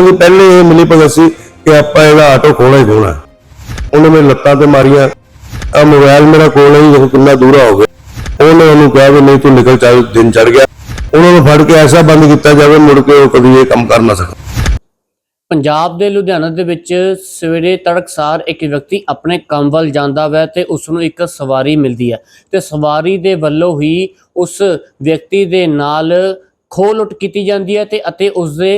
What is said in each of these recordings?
ਉਹਨਾਂ ਦੀ ਪਹਿਲੇ ਇਹ ਮਿਲੀ ਸੀ ਕਿ ਆਪਾਂ ਇਹਦਾ ਆਟੋ ਖੋਣਾ ਹੀ ਖੋਣਾ ਉਹਨੇ ਮੇਰੇ ਲੱਤਾਂ ਤੇ ਮਾਰੀਆਂ। ਆ ਮੋਬਾਈਲ ਮੇਰਾ ਕੋਲ ਹੀ ਦੇਖੋ ਕਿੰਨਾ ਦੂਰਾ ਹੋ ਗਿਆ। ਉਹਨੇ ਉਹਨੂੰ ਕਿਹਾ ਵੀ ਨਹੀਂ ਤੂੰ ਨਿਕਲ ਚੱਲ, ਦਿਨ ਚੜ ਗਿਆ। ਉਹਨਾਂ ਨੂੰ ਫੜ ਕੇ ਐਸਾ ਬੰਦ ਕੀਤਾ ਜਾਵੇ ਮੁੜ ਕੇ ਉਹ ਕਦੀ ਇਹ ਕੰਮ ਕਰ ਨਾ ਸਕਣ। ਪੰਜਾਬ ਦੇ ਲੁਧਿਆਣਾ ਦੇ ਵਿੱਚ ਸਵੇਰੇ ਤੜਕਸਾਰ ਇੱਕ ਵਿਅਕਤੀ ਆਪਣੇ ਕੰਮ ਵੱਲ ਜਾਂਦਾ ਵੈ ਤੇ ਉਸ ਨੂੰ ਇੱਕ ਸਵਾਰੀ ਮਿਲਦੀ ਹੈ। ਤੇ ਸਵਾਰੀ ਦੇ ਵੱਲੋਂ ਹੀ ਉਸ ਵਿਅਕਤੀ ਦੇ ਨਾਲ ਖੋਹ ਲੁੱਟ ਕੀਤੀ ਜਾਂਦੀ ਹੈ ਤੇ ਅਤੇ ਉਸ ਦੇ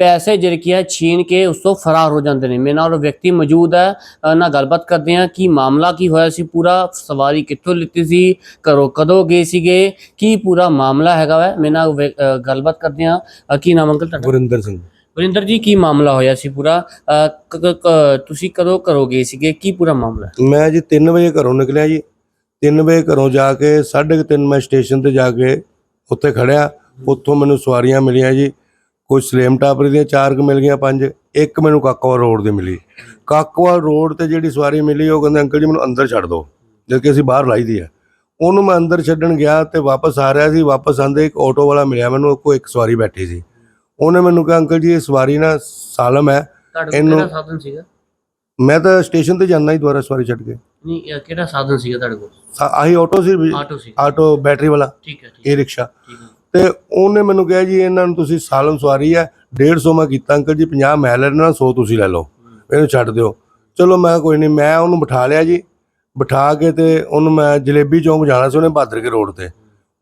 ਪੈਸੇ ਜਿਹੜੇ ਕੀ ਹੈ ਛੀਨ ਕੇ ਉਸ ਤੋਂ ਫਰਾਰ ਹੋ ਜਾਂਦੇ ਨੇ। ਮੇਰੇ ਨਾਲ ਉਹ ਵਿਅਕਤੀ ਮੌਜੂਦ ਹੈ। ਨਾਲ ਗੱਲਬਾਤ ਕਰਦੇ ਹਾਂ ਕੀ ਮਾਮਲਾ ਕੀ ਹੋਇਆ ਸੀ। ਪੂਰਾ ਸਵਾਰੀ ਕਿੱਥੋਂ ਲਿੱਤੀ ਸੀ? ਘਰੋਂ ਕਦੋਂ ਗਏ ਸੀਗੇ? ਕੀ ਪੂਰਾ ਮਾਮਲਾ ਹੈਗਾ ਵੈ? ਮੇਰੇ ਨਾਲ ਗੱਲਬਾਤ ਕਰਦੇ ਅ, ਕੀ ਨਾਮ ਅੰਕਲ ਤੁਹਾਡਾ? ਗੁਰਿੰਦਰ ਸਿੰਘ। ਵਰਿੰਦਰ ਜੀ ਕੀ ਮਾਮਲਾ ਹੋਇਆ ਸੀ ਪੂਰਾ? ਤੁਸੀਂ ਕਦੋਂ ਕਰੋਗੇ ਸੀਗੇ? ਕੀ ਪੂਰਾ ਮਾਮਲਾ? ਮੈਂ ਜੀ 3 ਵਜੇ ਘਰੋਂ ਨਿਕਲਿਆ ਜੀ। 3 ਵਜੇ ਘਰੋਂ ਜਾ ਕੇ 3:30 ਮੈਂ ਸਟੇਸ਼ਨ ਤੇ ਜਾ ਕੇ ਉੱਥੇ ਖੜਿਆ। ਉੱਥੋਂ ਮੈਨੂੰ ਸਵਾਰੀਆਂ ਮਿਲੀਆਂ ਜੀ। ਕੁਝ ਸਲੇਮ ਟਾਪਰੀ ਦੀਆਂ ਚਾਰ ਕੁ ਮਿਲ ਗਈਆਂ ਪੰਜ। ਇੱਕ ਮੈਨੂੰ ਕਾਕੋਵਾਲ ਰੋਡ ਦੀ ਮਿਲੀ। ਕਾਕੋਵਾਲ ਰੋਡ ਤੇ ਜਿਹੜੀ ਸਵਾਰੀ ਮਿਲੀ ਉਹ ਕਹਿੰਦੇ ਅੰਕਲ ਜੀ ਮੈਨੂੰ ਅੰਦਰ ਛੱਡ ਦਿਓ ਜਦ ਕਿ ਅਸੀਂ ਬਾਹਰ ਲਾਈ ਦੀ ਆ। ਉਹਨੂੰ ਮੈਂ ਅੰਦਰ ਛੱਡਣ ਗਿਆ ਤੇ ਵਾਪਸ ਆ ਰਿਹਾ ਸੀ। ਵਾਪਸ ਆਂਦੇ ਇੱਕ ਆਟੋ ਵਾਲਾ ਮਿਲਿਆ ਮੈਨੂੰ ਕੋਈ ਇੱਕ ਸਵਾਰੀ ਬੈਠੀ ਸੀ। ਉਹਨੇ ਮੈਨੂੰ ਕਿਹਾ ਅੰਕਲ ਜੀ ਇਹ ਸਵਾਰੀ ਨਾ ਸਾਲਮ ਹੈ। ਇਹਨੂੰ- ਕਿਹੜਾ ਸਾਧਨ ਸੀਗਾ? ਮੈਂ ਤਾਂ ਸਟੇਸ਼ਨ ਤੇ ਜਾਣਾ ਹੀ ਦੁਬਾਰਾ ਸਵਾਰੀ ਛੱਡ ਕੇ। ਨਹੀਂ ਇਹ ਕਿਹੜਾ ਸਾਧਨ ਸੀਗਾ ਤੁਹਾਡੇ ਕੋਲ? ਆਹੀ ਆਟੋ ਸੀ ਆਟੋ ਸੀ। ਆਟੋ ਬੈਟਰੀ ਵਾਲਾ। ਠੀਕ ਹੈ ਠੀਕ ਹੈ। ਇਹ ਰਿਕਸ਼ਾ। ਤੇ ਉਹਨੇ ਮੈਨੂੰ ਕਿਹਾ ਜੀ, ਇਹਨਾਂ ਨੂੰ ਤੁਸੀਂ ਸਾਲਮ ਸਵਾਰੀ ਹੈ 150 ਮੈਂ ਕੀਤਾ ਅੰਕਲ ਜੀ 50 ਮੈਂ ਲੈਣਾ 100 ਤੁਸੀਂ ਲੈ ਲਓ। ਇਹਨੂੰ ਛੱਡ ਦਿਓ। ਚਲੋ ਮੈਂ ਕੋਈ ਨਹੀਂ, ਮੈਂ ਉਹਨੂੰ ਬਿਠਾ ਲਿਆ ਜੀ। ਬਿਠਾ ਕੇ ਤੇ ਉਹਨੂੰ ਮੈਂ ਜਲੇਬੀ ਚੌਂਕ ਜਾਣਾ ਸੀ ਉਹਨੇ ਬਹਾਦਰ ਕੇ ਰੋਡ ਤੇ।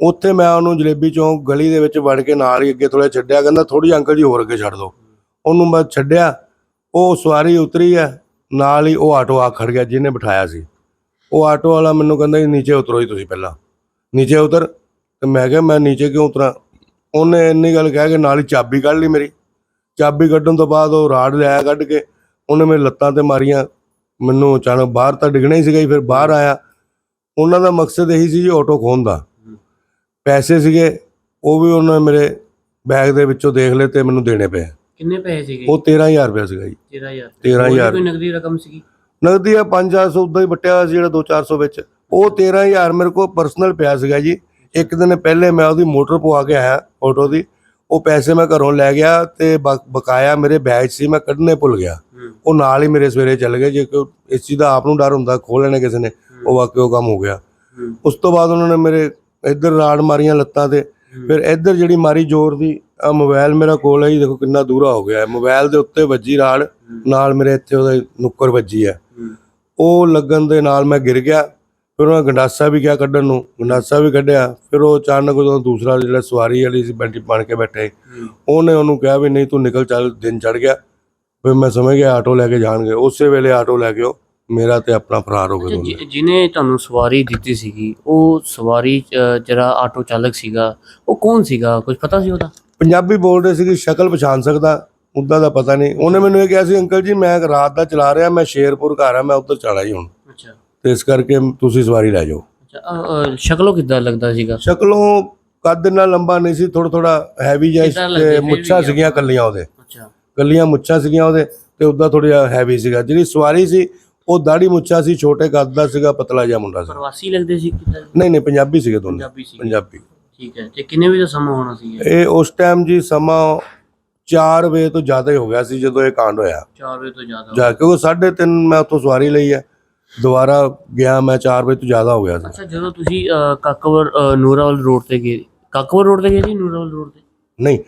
ਉੱਥੇ ਮੈਂ ਉਹਨੂੰ ਜਲੇਬੀ ਚੌਂਕ ਗਲੀ ਦੇ ਵਿੱਚ ਵੜ ਕੇ ਨਾਲ ਹੀ ਅੱਗੇ ਥੋੜਾ ਛੱਡਿਆ, ਕਹਿੰਦਾ ਥੋੜੀ ਅੰਕਲ ਜੀ ਹੋਰ ਅੱਗੇ ਛੱਡ ਦਿਓ। ਉਹਨੂੰ ਮੈਂ ਛੱਡਿਆ, ਉਹ ਸਵਾਰੀ ਉਤਰੀ ਹੈ ਨਾਲ ਹੀ ਉਹ ਆਟੋ ਆ ਖੜ ਗਿਆ ਜਿਹਨੇ ਬਿਠਾਇਆ ਸੀ। ਉਹ ਆਟੋ ਵਾਲਾ ਮੈਨੂੰ ਕਹਿੰਦਾ ਜੀ, ਨੀਚੇ ਉਤਰੋ ਜੀ ਤੁਸੀਂ ਪਹਿਲਾਂ। ਨੀਚੇ ਉਤਰ। ਤੇ ਮੈਂ ਕਿਹਾ ਮੈਂ ਨੀਚੇ ਕਿਉਂ ਉਤਰਾਂ? ਉਹਨੇ ਇੰਨੀ ਗੱਲ ਕਹਿ ਕੇ ਨਾਲ ਹੀ ਚਾਬੀ ਕੱਢ ਲਈ ਮੇਰੀ। ਚਾਬੀ ਕੱਢਣ ਤੋਂ ਬਾਅਦ ਉਹ ਰਾੜ ਲਿਆਇਆ ਕੱਢ ਕੇ ਉਹਨੇ ਮੇਰੇ ਲੱਤਾਂ ਤੇ ਮਾਰੀਆਂ। ਮੈਨੂੰ ਅਚਾਨਕ ਬਾਹਰ ਤਾਂ ਡਿੱਗਣਾ ਹੀ ਸੀਗਾ ਫਿਰ ਬਾਹਰ ਆਇਆ। ਉਹਨਾਂ ਦਾ ਮਕਸਦ ਇਹੀ ਸੀ ਜੀ ਆਟੋ ਖੋਹਣ ਦਾ। ਪੈਸੇ ਸੀਗੇ ਉਹ ਵੀ ਉਹਨਾਂ ਨੇ ਮੇਰੇ ਬੈਗ ਦੇ ਵਿੱਚੋਂ ਦੇਖ ਲਏ ਤੇ ਮੈਨੂੰ ਦੇਣੇ ਪਏ। ਕਿੰਨੇ ਪੈਸੇ ਸੀਗੇ? ਉਹ 13000 ਰੁਪਏ ਸੀਗਾ ਜੀ। 13000 13,000 ਕੋਈ ਨਗਦੀ ਰਕਮ ਸੀਗੀ? ਨਗਦੀ ਆ 5-400 ਉਦਾਂ ਹੀ ਵੱਟਿਆ ਸੀ ਜਿਹੜਾ 2-400 ਵਿੱਚ। ਉਹ 13000 ਮੇਰੇ ਕੋਲ ਪਰਸਨਲ ਪਿਆ ਸੀਗਾ ਜੀ। ਇੱਕ ਦਿਨ ਪਹਿਲੇ ਮੈਂ ਉਹਦੀ ਮੋਟਰ ਪਵਾ ਕੇ ਆਇਆ ਆਟੋ ਦੀ ਉਹ ਪੈਸੇ ਮੈਂ ਘਰੋਂ ਲੈ ਗਿਆ ਤੇ ਬਕ- ਬਕਾਇਆ ਮੇਰੇ ਬੈਗ 'ਚ ਸੀ ਮੈਂ ਕੱਢਣੇ ਭੁੱਲ ਗਿਆ। ਉਹ ਨਾਲ ਹੀ ਮੇਰੇ ਸਵੇਰੇ ਚੱਲ ਗਏ ਜੇ ਕੋਈ ਇਸ ਚੀਜ਼ ਦਾ ਆਪ ਨੂੰ ਡਰ ਹੁੰਦਾ ਖੋਹ ਲੈਣੇ ਕਿਸੇ ਨੇ ਉਹ ਵਾਕਿਆ ਉਹ ਕੰਮ ਹੋ ਗਿਆ। ਉਸ ਤੋਂ ਬਾਅਦ ਉਹਨਾਂ ਨੇ ਮੇਰੇ ਇੱਧਰ ਰਾੜ ਮਾਰੀਆਂ ਲੱਤਾਂ ਤੇ ਫਿਰ ਇੱਧਰ ਜਿਹੜੀ ਮਾਰੀ ਜ਼ੋਰ ਦੀ ਆ ਮੋਬਾਈਲ ਮੇਰਾ ਕੋਲ ਹੈ ਜੀ ਦੇਖੋ ਕਿੰਨਾ ਦੂਰਾ ਹੋ ਗਿਆ ਹੈ। ਮੋਬਾਈਲ ਦੇ ਉੱਤੇ ਵੱਜੀ ਰਾੜ ਨਾਲ ਮੇਰੇ ਇੱਥੇ ਉਹਦੇ ਨੁੱਕਰ ਵੱਜੀ ਹੈ। ਉਹ ਲੱਗਣ ਦੇ ਨਾਲ ਮੈਂ ਗਿਰ ਗਿਆ ਫਿਰ ਉਹਨਾਂ ਗੰਡਾਸਾ ਵੀ ਗਿਆ ਕੱਢਣ ਨੂੰ ਗੰਡਾਸਾ ਵੀ ਕੱਢਿਆ ਫਿਰ ਉਹ ਅਚਾਨਕ ਜਦੋਂ ਦੂਸਰਾ ਜਿਹੜਾ ਸਵਾਰੀ ਵਾਲੀ ਸੀ ਬੈਂਟੀ ਬਣ ਕੇ ਬੈਠੇ। ਉਹਨੇ ਉਹਨੂੰ ਕਿਹਾ ਵੀ ਨਹੀਂ ਤੂੰ ਨਿਕਲ ਚੱਲ ਦਿਨ ਚੜ ਗਿਆ। ਫਿਰ ਮੈਂ ਸਮਝ ਗਿਆ ਆਟੋ ਲੈ ਕੇ ਜਾਣਗੇ। ਉਸੇ ਵੇਲੇ ਆਟੋ ਲੈ ਕੇ ਉਹ ਮੇਰਾ ਤੇ ਆਪਣਾ ਫਰਾਰ ਹੋ ਜਿ- ਜਿਹਨੇ ਤੁਹਾਨੂੰ ਸਵਾਰੀ ਦਿੱਤੀ ਸੀਗੀ ਉਹ ਸਵਾਰੀ ਜਿਹੜਾ ਆਟੋ ਚਾਲਕ ਸੀਗਾ ਉਹ ਕੌਣ ਸੀਗਾ? ਕੁਝ ਪਤਾ ਸੀ ਉਹਦਾ? ਪੰਜਾਬੀ ਬੋਲ ਰਹੇ ਸੀ ਕਿ ਸ਼ਕਲ ਪਛਾਣ ਸਕਦਾ ਉੱਦਾਂ ਦਾ ਪਤਾ ਨਹੀਂ। ਉਹਨੇ ਮੈਨੂੰ ਇਹ ਕਿਹਾ ਸੀ ਅੰਕਲ ਜੀ ਮੈਂ ਰਾਤ ਦਾ ਚਲਾ ਰਿਹਾ ਮੈਂ ਸ਼ੇਰਪੁਰ ਘਰ ਆ ਮੈਂ ਉੱਧਰ ਚੜਾ ਹੀ ਹੁਣ। ਤੇ ਇਸ ਕਰਕੇ ਤੁਸੀਂ ਸਵਾਰੀ ਲੈ ਜਾਓ। ਅੱਛਾ ਸ਼ਕਲੋਂ ਕਿੱਦਾਂ ਲੱਗਦਾ ਸੀਗਾ? ਸ਼ਕਲੋਂ ਕੱਦ ਨਾਲ ਲੰਬਾ ਨਹੀਂ ਸੀ ਥੋੜਾ ਥੋੜਾ ਹੈਵੀ ਜਿਹਾ ਤੇ ਮੁੱਛਾਂ? ਸੀਗੀਆਂ ਕੱਲੀਆਂ ਉਹਦੇ। ਅੱਛਾ। ਕੱਲੀਆਂ ਮੁੱਛਾਂ ਸੀਗੀਆਂ ਉਹਦੇ ਤੇ ਉਦਾਂ ਥੋੜਾ ਜਿਹਾ ਹੈਵੀ ਸੀਗਾ। ਜਿਹੜੀ ਸਵਾਰੀ ਸੀ ਉਹ ਦਾੜੀ ਮੁੱਛਾਂ ਸੀ ਛੋਟੇ ਕੱਦ ਦਾ ਸੀਗਾ ਪਤਲਾ ਜਿਹਾ ਮੁੰਡਾ ਸੀ। ਪ੍ਰਵਾਸੀ ਲੱਗਦੇ ਸੀ ਕਿੱਦਾਂ? ਨਹੀਂ ਨਹੀਂ ਪੰਜਾਬੀ ਸੀਗੇ ਦੋਨੇ। ਪੰਜਾਬੀ ਸੀ ਪੰਜਾਬੀ। ਠੀਕ ਹੈ ਤੇ ਕਿੰਨੇ ਵਜੇ ਦਾ ਸਮਾਂ ਹੋਣਾ ਸੀ ਇਹ? ਉਸ ਟਾਈਮ ਜੀ ਸਮਾਂ 4 ਵਜੇ ਤੋਂ ਜ਼ਿਆਦਾ ਹੀ ਹੋ ਗਿਆ ਸੀ ਜਦੋਂ ਇਹ ਕਾਂਡ ਹੋਇਆ। 4 ਵਜੇ ਤੋਂ ਜ਼ਿਆਦਾ ਜਾ ਕਿਉਂਕਿ 3:30 ਮੈਂ ਉੱਥੋਂ ਸਵਾਰੀ ਲਈ ਹੈ। ਦੁਬਾਰਾ ਗਿਆ ਮੈਂ 4 ਵਜੇ ਤੋਂ ਜ਼ਿਆਦਾ ਹੋ ਗਿਆ ਸੀ। ਅੱਛਾ ਜਦੋਂ ਤੁਸੀਂ ਅਹ, ਕਾਕਵਰ ਅਹ, ਨੂਰਾਵਾਲ ਰੋਡ ਤੇ ਗਏ। ਕਾਕਵਰ ਰੋਡ ਤੇ ਗਏ ਜੀ ਨੂਰਾਵਾਲ ਰੋਡ ਤੇ? ਨਹੀਂ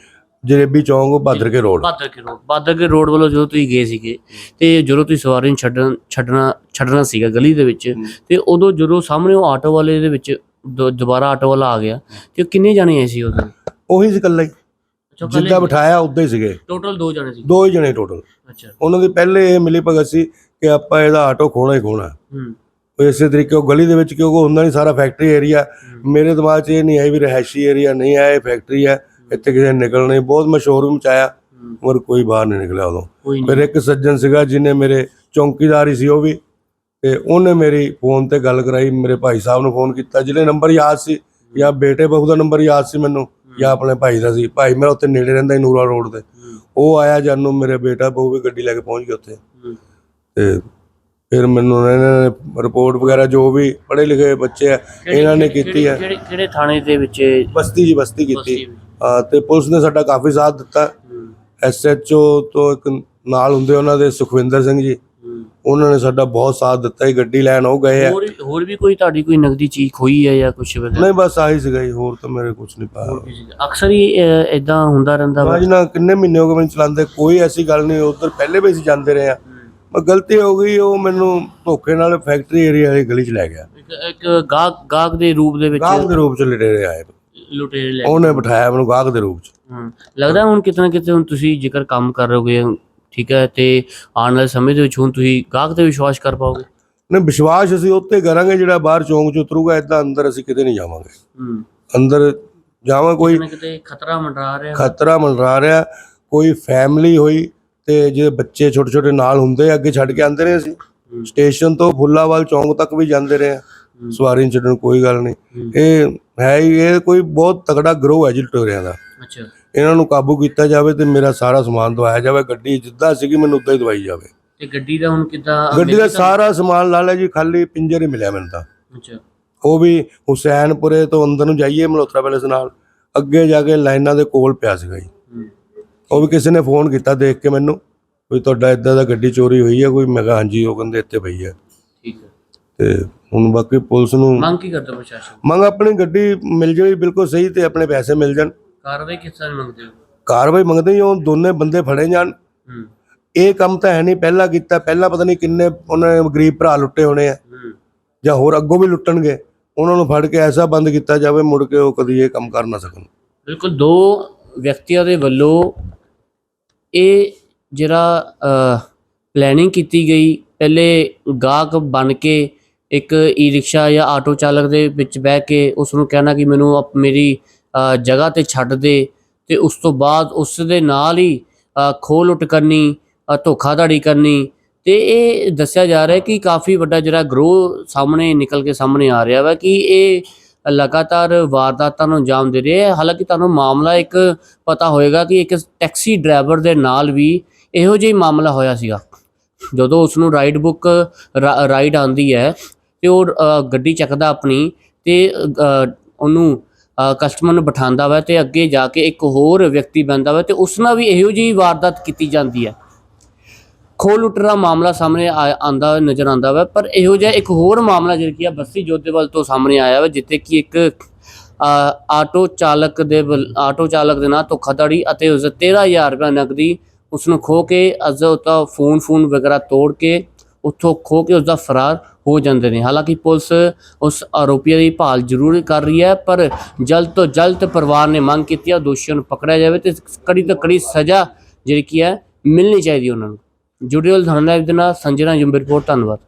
Jalebi Chowk Badar Ke road. Badar Ke road Badar Ke road ਵੱਲੋਂ ਜਦੋਂ ਤੁਸੀਂ ਗਏ ਸੀਗੇ ਤੇ ਜਦੋਂ ਤੁਸੀਂ ਸਵਾਰੀ ਨੂੰ ਛੱਡਣ ਛੱਡਣਾ ਛੱਡਣਾ ਸੀਗਾ ਗਲੀ ਦੇ ਵਿੱਚ ਤੇ ਉਦੋਂ ਜਦੋਂ ਸਾਹਮਣੇ ਉਹ ਆਟੋ ਵਾਲੇ ਦੇ ਵਿੱਚ ਦੁ- ਦੁਬਾਰਾ ਆਟੋ ਵਾਲਾ ਆ ਗਿਆ ਤੇ ਉਹ ਕਿੰਨੇ ਜਾਣੇ ਆਏ ਸੀ ਉਦੋਂ? ਉਹੀ ਸੀ ਇਕੱਲਾ ਹੀ। ਜਿੱਦਾਂ ਬਿਠਾਇਆ ਉਦਾਂ ਹੀ ਸੀਗੇ। ਟੋਟਲ ਦੋ ਜਾਣੇ ਸੀ। ਦੋ ਹੀ ਜਣੇ ਟੋਟਲ ਅੱਛਾ। ਉਹਨਾਂ ਦੀ ਪਹਿਲੇ ਇਹ ਮਿਲੀ ਭਗਤ ਸੀ ਕਿ ਆਪਾਂ ਇਹਦਾ ਆਟੋ ਖੋਣਾ ਹੀ ਖੋਣਾ ਹੂੰ। ਇਸੇ ਤਰੀਕੇ ਉਹ ਗਲੀ ਦੇ ਵਿੱਚ ਕਿਉਂਕਿ ਹੁੰਦਾ ਨਹੀਂ ਸਾਰਾ ਫੈਕਟਰੀ ਏਰੀਆ ਮੇਰੇ ਦਿਮਾਗ 'ਚ ਇਹ ਨਹੀਂ ਆਈ ਵੀ ਰਹਿਸ਼ੀ ਏਰੀਆ ਨਹੀਂ ਹੈ ਇਹ ਫੈਕਟਰੀ ਹੈ। ਇੱਥੇ ਕਿਸੇ ਨਿਕਲਣਾ ਬਹੁਤ ਮਸ਼ਹੂਰ ਮਚਾਇਆ ਪਰ ਕੋਈ ਬਾਹਰ ਨਹੀਂ ਨਿਕਲਿਆ ਉਦੋਂ। ਫਿਰ ਇੱਕ ਸੱਜਣ ਸੀਗਾ ਜਿਹਨੇ ਮੇਰੇ ਚੌਂਕੀਦਾਰ ਹੀ ਸੀ ਉਹ ਵੀ ਤੇ ਉਹਨੇ ਮੇਰੀ ਫੋਨ ਤੇ ਗੱਲ ਕਰਾਈ। ਮੇਰੇ ਭਾਈ ਸਾਹਿਬ ਨੂੰ ਫੋਨ ਕੀਤਾ ਜਿਹਨੇ ਨੰਬਰ ਯਾਦ ਸੀ। ਜਾਂ ਬੇਟੇ ਬਹੂ ਦਾ ਨੰਬਰ ਯਾਦ ਸੀ ਮੈਨੂੰ। ਜਾਂ ਆਪਣੇ ਭਾਈ ਦਾ ਸੀ ਭਾਈ ਮੇਰਾ ਉੱਥੇ ਨੇੜੇ ਰਹਿੰਦਾ ਸੀ ਨੂਰਾ ਰੋਡ ਤੇ। ਉਹ ਆਇਆ ਜਾਨੂੰ ਮੇਰੇ ਬੇਟਾ ਬਹੂ ਵੀ ਗੱਡੀ ਲੈ ਕੇ ਪਹੁੰਚ ਗਏ ਉੱਥੇ। ਤੇ ਫਿਰ ਮੈਨੂੰ ਇਹਨਾਂ ਨੇ ਰਿਪੋਰਟ ਵਗੈਰਾ ਜੋ ਵੀ ਪੜ੍ਹੇ ਲਿਖੇ ਬੱਚੇ ਆ ਇਹਨਾਂ ਨੇ ਕੀਤੀ ਹੈ ਕਿਹੜੇ ਕਿਹੜੇ ਥਾਣੇ ਦੇ ਵਿੱਚ ਬਸਤੀ ਜੀ ਬਸਤੀ ਕੀਤੀ। ਤੇ ਪੁਲਿਸ ਨੇ ਸਾਡਾ ਕਾਫੀ ਸਾਥ ਦਿੱਤਾ। ਐਸਐਚਓ ਤੋਂ ਇੱਕ ਨਾਲ ਹੁੰਦੇ ਉਹਨਾਂ ਦੇ ਸੁਖਵਿੰਦਰ ਸਿੰਘ ਜੀ। ਉਹਨਾਂ ਨੇ ਸਾਡਾ ਬਹੁਤ ਸਾਥ ਦਿੱਤਾ ਜੀ ਗੱਡੀ ਲੈਣ ਉਹ ਗਏ ਆ। ਹੋਰ ਹੋਰ ਵੀ ਕੋਈ ਤੁਹਾਡੀ ਕੋਈ ਨਗਦੀ ਚੀਜ਼ ਖੋਈ ਹੈ ਜਾਂ ਕੁਝ ਵਗੈਰਾ ਨਹੀਂ ਬਸ ਆਹੀ ਸੀਗਾ ਜੀ ਹੋਰ ਤਾਂ ਮੇਰੇ ਕੁਝ ਨਹੀਂ ਪਾਇਆ ਅਕਸਰ ਹੀ ਇਦਾਂ ਹੁੰਦਾ ਰਹਿੰਦਾ ਵਾ। ਨਾ ਕਿੰਨੇ ਮਹੀਨੇ ਹੋ ਗਏ ਮੈਨੂੰ ਚਲਾਉਂਦੇ ਕੋਈ ਐਸੀ ਗੱਲ ਨਹੀਂ ਉਧਰ ਪਹਿਲੇ ਵੀ ਅਸੀਂ ਜਾਂਦੇ ਰਹੇ ਆ। ਪਰ ਗਲਤੀ ਹੋ ਗਈ ਉਹ ਮੈਨੂੰ ਧੋਖੇ ਨਾਲ ਫੈਕਟਰੀ ਏਰੀਆ ਵਾਲੀ ਗਲੀ ਚ ਲੈ ਗਿਆ। ਇੱਕ ਇੱਕ ਗਾਹਕ ਗਾਹਕ ਦੇ ਰੂਪ ਦੇ ਵਿੱਚ ਗਾਹਕ ਦੇ ਰੂਪ ਚ ਲਟੇਰੇ ਆਏ। ਲੁਟੇਰੇ ਲੈ ਉਹਨੇ ਬਿਠਾਇਆ ਮੈਨੂੰ ਗਾਹਕ ਦੇ ਰੂਪ ਚ। ਹਮ, ਲੱਗਦਾ ਹੁਣ ਕਿਤੇ ਨਾ ਕਿਤੇ ਹੁਣ ਤੁਸੀਂ ਜੇਕਰ ਕੰਮ ਕਰ ਰਹੋਗੇ ਠੀਕ ਹੈ ਤੇ ਆਉਣ ਵਾਲੇ ਸਮੇਂ ਦੇ ਵਿੱਚ ਹੁਣ ਤੁਸੀਂ ਗਾਹਕ ਤੇ ਵਿਸ਼ਵਾਸ ਕਰ ਪਾਓਗੇ? ਨੇ ਵਿਸ਼ਵਾਸ ਅਸੀਂ ਉੱਤੇ ਕਰਾਂਗੇ ਜਿਹੜਾ ਬਾਹਰ ਚੌਂਕ ਚ ਉਤਰੂਗਾ ਇਦਾਂ ਅੰਦਰ ਅਸੀਂ ਕਿਤੇ ਨਹੀਂ ਜਾਵਾਂਗੇ। ਹੂੰ। ਅੰਦਰ ਜਾਵਾਂ ਕੋਈ ਕਿਤੇ ਨਾ ਕਿਤੇ ਖਤਰਾ ਮੰਡਰਾ ਰਿਹਾ। ਖਤਰਾ ਮੰਡਰਾ ਰਿਹਾ ਕੋਈ ਫੈਮਿਲੀ ਹੋਈ ਤੇ ਜੇ ਬੱਚੇ ਛੋਟੇ ਛੋਟੇ ਨਾਲ ਹੁੰਦੇ ਅੱਗੇ ਛੱਡ ਕੇ ਆਂਦੇ ਰਹੇ ਅਸੀਂ। ਸਟੇਸ਼ਨ ਤੋਂ ਫੁੱਲਾਵਾਲ ਚੌਂਕ ਤੱਕ ਵੀ ਜਾਂਦੇ ਰਹੇ ਸਵਾਰੀ ਨੂੰ ਛੱਡਣ ਕੋਈ ਗੱਲ ਨਹੀਂ। ਇਹ ਹੈ ਇਹ ਕੋਈ ਬਹੁਤ ਤਗੜਾ ਗਰੋਹ ਹੈ ਜੀ ਦਾ। ਅੱਛਾ। ਇਹਨਾਂ ਨੂੰ ਕਾਬੂ ਕੀਤਾ ਜਾਵੇ ਤੇ ਮੇਰਾ ਸਾਰਾ ਸਮਾਨ ਦਵਾਇਆ ਜਾਵੇ। ਗੱਡੀ ਜਿੱਦਾਂ ਸੀਗੀ ਮੈਨੂੰ ਉਦਾਂ ਹੀ ਦਵਾਈ ਜਾਵੇ। ਤੇ ਗੱਡੀ ਦਾ ਹੁਣ ਕਿੱਦਾਂ ਗੱਡੀ ਦਾ ਸਾਰਾ ਸਮਾਨ ਲਾ ਲਿਆ ਜੀ ਖਾਲੀ ਪਿੰਜਰ ਹੀ ਮਿਲਿਆ ਮੈਨੂੰ ਤਾਂ। ਅੱਛਾ। ਉਹ ਵੀ ਹੁਸੈਨਪੁਰੇ ਤੋਂ ਅੰਦਰ ਨੂੰ ਜਾਈਏ ਮਲਹੋਤਰਾ ਪੈਲੇਸ ਨਾਲ ਅੱਗੇ ਜਾ ਕੇ ਲਾਈਨਾਂ ਦੇ ਕੋਲ ਪਿਆ ਸੀਗਾ ਜੀ। ਉਹ ਵੀ ਕਿਸੇ ਨੇ ਫੋਨ ਕੀਤਾ ਦੇਖ ਕੇ ਮੈਨੂੰ ਵੀ ਤੁਹਾਡਾ ਇਦਾਂ ਦਾ ਗੱਡੀ ਚੋਰੀ ਹੋਈ ਹੈ ਕੋਈ ਮੈਂ ਕਿਹਾ ਹਾਂਜੀ ਉਹ ਕਹਿੰਦੇ ਇੱਥੇ ਪਈ ਹੈ ਠੀਕ ਹੈ ਤੇ ਹੁਣ ਬਾਕੀ ਪੁਲਿਸ ਨੂੰ ਮੰਗ ਕੀ ਕਰਦਾ ਪ੍ਰਸ਼ਾਸਨ ਮੰਗ ਆਪਣੀ ਗੱਡੀ ਮਿਲ ਜਾਵੇ ਬਿਲਕੁਲ ਸਹੀ ਤੇ ਆਪਣੇ ਪੈਸੇ ਮਿਲ ਜਾਣ। ਕਾਰਵਾਈ ਕਿਸ ਤਰ੍ਹਾਂ ਮੰਗਦੇ ਹੋ? ਕਾਰਵਾਈ ਮੰਗਦੇ ਹੀ ਉਹ ਦੋਨੇ ਬੰਦੇ ਫੜੇ ਜਾਣ। ਹੂੰ। ਇਹ ਕੰਮ ਤਾਂ ਹੈ ਨਹੀਂ ਪਹਿਲਾਂ ਕੀਤਾ ਪਹਿਲਾਂ ਪਤਾ ਨਹੀਂ ਕਿੰਨੇ ਉਹਨਾਂ ਗਰੀਬ ਭਰਾ ਲੁੱਟੇ ਹੋਣੇ ਆ। ਜਾਂ ਹੋਰ ਅੱਗੋਂ ਵੀ ਲੁੱਟਣਗੇ ਉਹਨਾਂ ਨੂੰ ਫੜ ਕੇ ਐਸਾ ਬੰਦ ਕੀਤਾ ਜਾਵੇ ਮੁੜ ਕੇ ਉਹ ਕਦੀ ਇਹ ਕੰਮ ਕਰ ਨਾ ਸਕਣ। ਬਿਲਕੁਲ ਦੋ ਵਿਅਕਤੀਆਂ ਦੇ ਵੱਲੋਂ ਇਹ ਜਿਹੜਾ ਪਲੈਨਿੰਗ ਕੀਤੀ ਗਈ ਪਹਿਲੇ ਗਾਹਕ ਬਣ ਕੇ ਇੱਕ ਈ ਰਿਕਸ਼ਾ ਜਾਂ ਆਟੋ ਚਾਲਕ ਦੇ ਵਿੱਚ ਬਹਿ ਕੇ ਉਸ ਨੂੰ ਕਹਿਣਾ ਕਿ ਮੈਨੂੰ ਮੇਰੀ ਜਗ੍ਹਾ ਤੇ ਛੱਡ ਦੇ ਤੇ ਉਸ ਤੋਂ ਬਾਅਦ ਉਸ ਦੇ ਨਾਲ ਹੀ ਖੋਲ ਖੋਹ ਲੁੱਟ ਕਰਨੀ ਧੋਖਾਧੜੀ ਕਰਨੀ। ਤੇ ਇਹ ਦੱਸਿਆ ਜਾ ਰਿਹਾ ਕਿ ਕਾਫੀ ਵੱਡਾ ਜਿਹੜਾ ਗਰੋਹ ਸਾਹਮਣੇ ਨਿਕਲ ਕੇ ਸਾਹਮਣੇ ਆ ਰਿਹਾ ਵਾ ਕਿ ਇਹ ਲਗਾਤਾਰ ਵਾਰਦਾਤਾਂ ਨੂੰ ਅੰਜਾਮ ਦੇ ਰਿਹਾ ਹੈ। ਹਾਲਾਂਕਿ ਤੁਹਾਨੂੰ ਮਾਮਲਾ ਇੱਕ ਪਤਾ ਹੋਏਗਾ ਕਿ ਇੱਕ ਟੈਕਸੀ ਡਰਾਈਵਰ ਦੇ ਨਾਲ ਵੀ ਇਹੋ ਜਿਹਾ ਮਾਮਲਾ ਹੋਇਆ ਸੀਗਾ। ਜਦੋਂ ਉਸ ਨੂੰ ਰਾਈਡ ਬੁੱਕ ਰਾਈਡ ਆਂਦੀ ਹੈ ਤੇ ਉਹ ਗੱਡੀ ਚੱਕਦਾ ਆਪਣੀ ਤੇ ਉਹਨੂੰ ਕਸਟਮਰ ਨੂੰ ਬਿਠਾਉਂਦਾ ਵਾ ਤੇ ਅੱਗੇ ਜਾ ਕੇ ਇੱਕ ਹੋਰ ਵਿਅਕਤੀ ਬੰਦਾ ਵਾ ਤੇ ਉਸ ਨਾਲ ਵੀ ਇਹੋ ਜਿਹੀ ਵਾਰਦਾਤ ਕੀਤੀ ਜਾਂਦੀ ਹੈ। ਖੋਹ ਲੁੱਟਣਾ ਮਾਮਲਾ ਸਾਹਮਣੇ ਆ- ਆਂਦਾ ਨਜ਼ਰ ਆਂਦਾ ਵਾ, ਪਰ ਇਹੋ ਜਿਹਾ ਇੱਕ ਹੋਰ ਮਾਮਲਾ ਜਿਹੜਾ ਕੀ ਆ ਬੱਸੀ ਜੋਧੇਵਾਲ ਤੋਂ ਸਾਹਮਣੇ ਆਇਆ ਵਾ, ਜਿੱਥੇ ਕਿ ਇੱਕ ਆਟੋ ਚਾਲਕ ਦੇ ਵੱਲ- ਆਟੋ ਚਾਲਕ ਦੇ ਨਾਲ ਧੋਖਾਧੜੀ ਅਤੇ ਉਸ ਦੇ 13000 ਰੁਪਏ ਨਕਦੀ ਉਸ ਨੂੰ ਖੋ ਕੇ ਅਜ਼ ਫੋਨ ਫੋਨ ਵਗੈਰਾ ਤੋੜ ਕੇ ਉੱਥੋਂ ਖੋ ਕੇ ਉਸ ਦਾ ਫਰਾਰ ਹੋ ਜਾਂਦੇ ਨੇ। ਹਾਲਾਂਕਿ ਪੁਲਿਸ ਉਸ ਆਰੋਪੀ ਦੀ ਭਾਲ ਜ਼ਰੂਰ ਕਰ ਰਹੀ ਹੈ, ਪਰ ਜਲਦ ਤੋਂ ਜਲਦ ਪਰਿਵਾਰ ਨੇ ਮੰਗ ਕੀਤੀ ਹੈ ਦੋਸ਼ੀਆਂ ਨੂੰ ਪਕੜਿਆ ਜਾਵੇ ਤੇ ਕੜੀ ਤੋਂ ਕੜੀ ਸਜ਼ਾ ਜਿਹੜੀ ਕੀ ਹੈ ਮਿਲਣੀ ਚਾਹੀਦੀ ਉਹਨਾਂ ਨੂੰ। ਜੁੜਿਓ ਲੁਧਿਆਣਾ ਲਾਈਵ ਦੇ ਨਾਲ। ਸੰਜਨਾ ਜੁੰਬੇ ਰਿਪੋਰਟ ਧੰਨਵਾਦ।